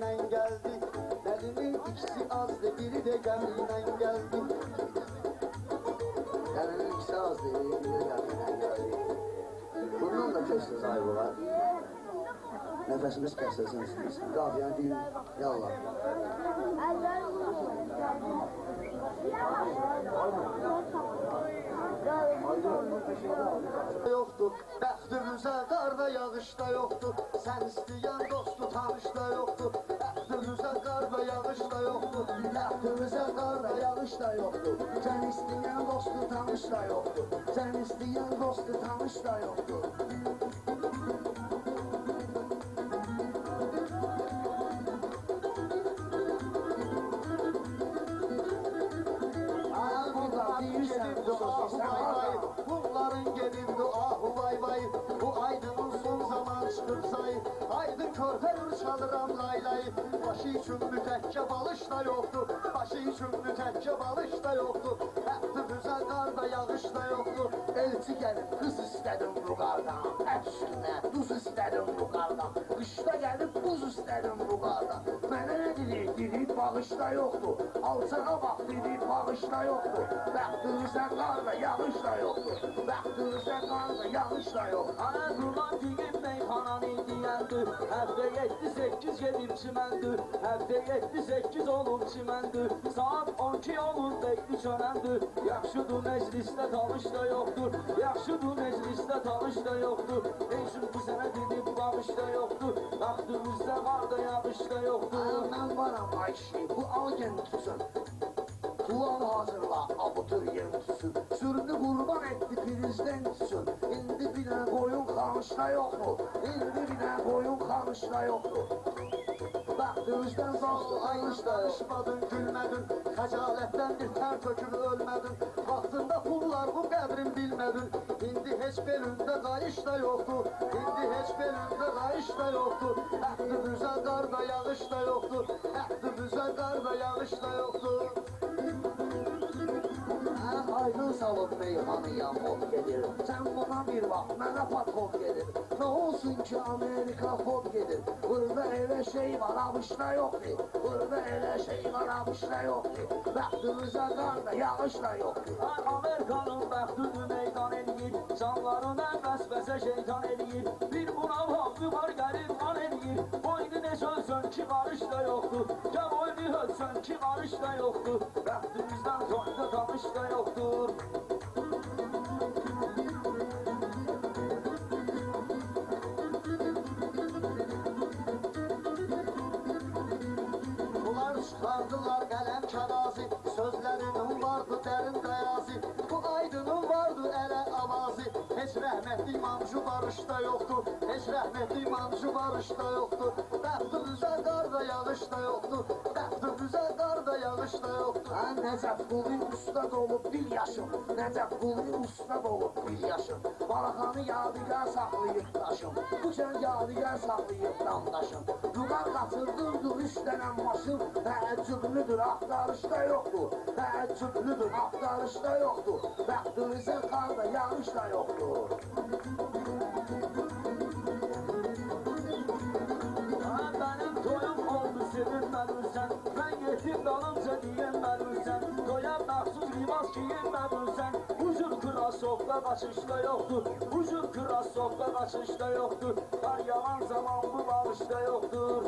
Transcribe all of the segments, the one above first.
gəmiyle gəldi. Dəlinin ikisi azdı, biri də gəmilə gəldi. Dəlinin ikisi azdı, biri də gəmilə gəldi. Bundan da tez-tez ayıbı var. Nəfəsimiz kəsilsin istəyirsən. Qafiyan deyil, yallah. Yoktu, bəxtimizə qarda yağışda yoktu. Sən istəyən dostu tanışda yoktu. Bəxtimizə qarda yağışda yoktu. Bəxtimizə qarda yağışda yoktu. Sən istəyən dostu tanışda yoktu. Sən istəyən dostu tanışda yoktu. Aydın körpədir çalıram lay lay. Başı üçün mütəkkə balış da yoktu. Başı üçün mütəkkə balış da yoktu. Bəxtimizə qar da yağış da yoktu. Elçi gəlib qız istədim bu qardan. Əfsunə duz istədim bu qardan. Qışda gəlib buz istədim bu qardan. Mənə nə dedi? Dedi bağışda yoktu. Alçağa bax dedi bağışda yoktu. Bəxtimizə qar da yağış da yoktu. Bəxtimizə qar da yağış da yoktu. Ana durman digin meyxananı deyəndi Həftə 7-8 gedib çiməndi Həftə 7-8 olub çiməndi Saat 12 olur bekli çönəndi Yaxşıdır məclisdə tanış da yoxdur. Yaxşıdır məclisdə tanış da yoxdur. Neyşin bu sənə dinib bağış da yoxdur. Vaxtımızda var da yağış da yoxdur. Mən varam Ayşe, bu al tutsun. Tuval hazırla, abituryen tutsun. Qoyun xanışda yoxdur. İndi bilən qoyun xanışda yoxdur. Bəxtimizdən zaxtı ayış danışmadın, gülmədin. Xəcalətdən bir tər töküb ölmədin. Vaxtında pullar bu qədrin bilmədin. İndi heç belündə qayış da yoxdur. İndi heç belündə qayış da yoxdur. Bəxtimizə qar da yağış da yoxdur. Bəxtimizə qar da yağış da yoxdur. Hə, aydın salıb meyxanıya mod gedir. Sən buna bir bax, mənə patron gedir. Nə olsun ki, Amerika fod gedir. Burada elə şey var, abışda yoxdur. Burada elə şey var, abışda yoxdur. Bəxtimizə qar da, yağış da yoxdur. Ay Amerikanın bəxtini meydan eləyir Canlarına vəsvəsə şeytan eləyir Bir buna haqqı var qərib an eləyir Boynu necə ölsün ki qarış da yoxdur Gəl boynu ölsün ki qarış da yoxdur Bəxtimizdən toyda tanış da yoxdur avazı. Heç rəhmətli İmamcı barışda yoxdur, heç rəhmətli İmamcı barışda yoxdur. Bəxtimizə qar da yağış da yoxdur, bəxtimizə qar da yağış da yoxdur. Hə, Nəcəf Qulun ustad olub bir yaşım, Nəcəf Qulun ustad olub bir yaşım. Balaxanı yadigar saxlayıb daşım, bu kən yadigar saxlayıb damdaşım. Duvar qaçırdırdı üç dənə maşın, təəccüblüdür, axtarışda yoxdur. Təəccüblüdür, axtarışda yoxdur. Bəxtimizə qar da yağış da yoxdur. Ha, libas giyinmədinsən Bu cür krasovka qaçışda yoxdur Bu cür krasovka qaçışda yoxdur Qar yalan zaman bu bağışda yoxdur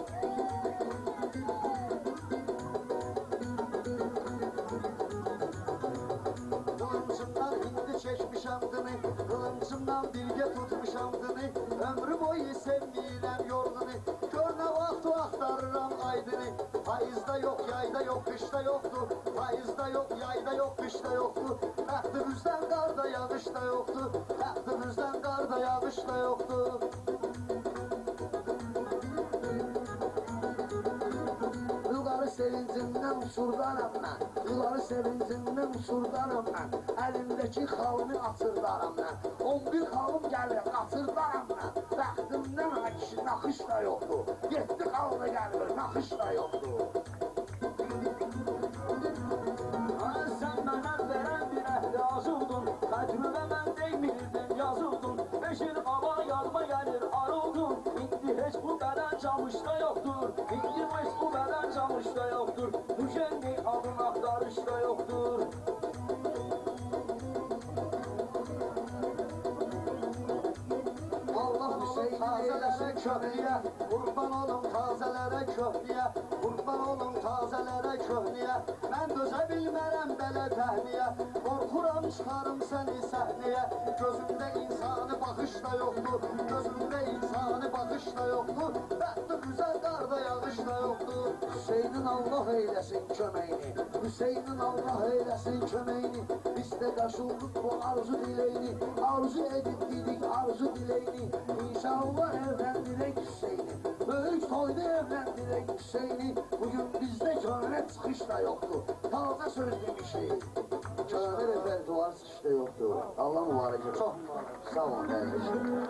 Qılıncımdan indi çəkmişəm qını, qılıncımdan birgə tutmuşam qını. Ömrü boyu sevməyirəm yorğunu, gör nə vaxt axtarıram aydını. Payızda yox, yayda yox, qışda yoxdur. Qışda yoxdur. Bəxtimizdən qar da yağış da yoxdur. Bəxtimizdən qar da yağış da yoxdur. Yukarı sevincinden uçurdaram ben Yukarı sevincinden uçurdaram ben Elimdeki halını atırdaram ben 11 halım gelir atırdaram ben Bəxtimdən akış, nakış da yoktu Yetti halı gelir nakış da yoktu çavuşta yoktur İngiliz bu beden çavuşta yoktur. Müjenni adın aktarışta yoktur. Allah Hüseyin eylese köprüye Kurban olun tazelere köprüye Kurban olun tazelere köprüye. Mən dözə bilmərəm belə təhniyə Korkuram çıxarım səni səhniyə Gözümdə baxış da yoxdur Gözümdə insani baxış da yoxdur Bəxti güzel qarda yağış da yoxdur Hüseynin Allah eyləsin köməyini Hüseynin Allah eyləsin köməyini Biz də qaşıldık bu arzu dileyini Arzu edib dedik arzu dileyini İnşallah evlendirek Hüseyin'i Böyük toyda evlendirek Hüseyin'i. Bugün bizde köhne çıkış da yoktu. Taze söz demişik Köhne repertuar çıkış da yoktu Allah mübarek Çok Sağ olun kardeşim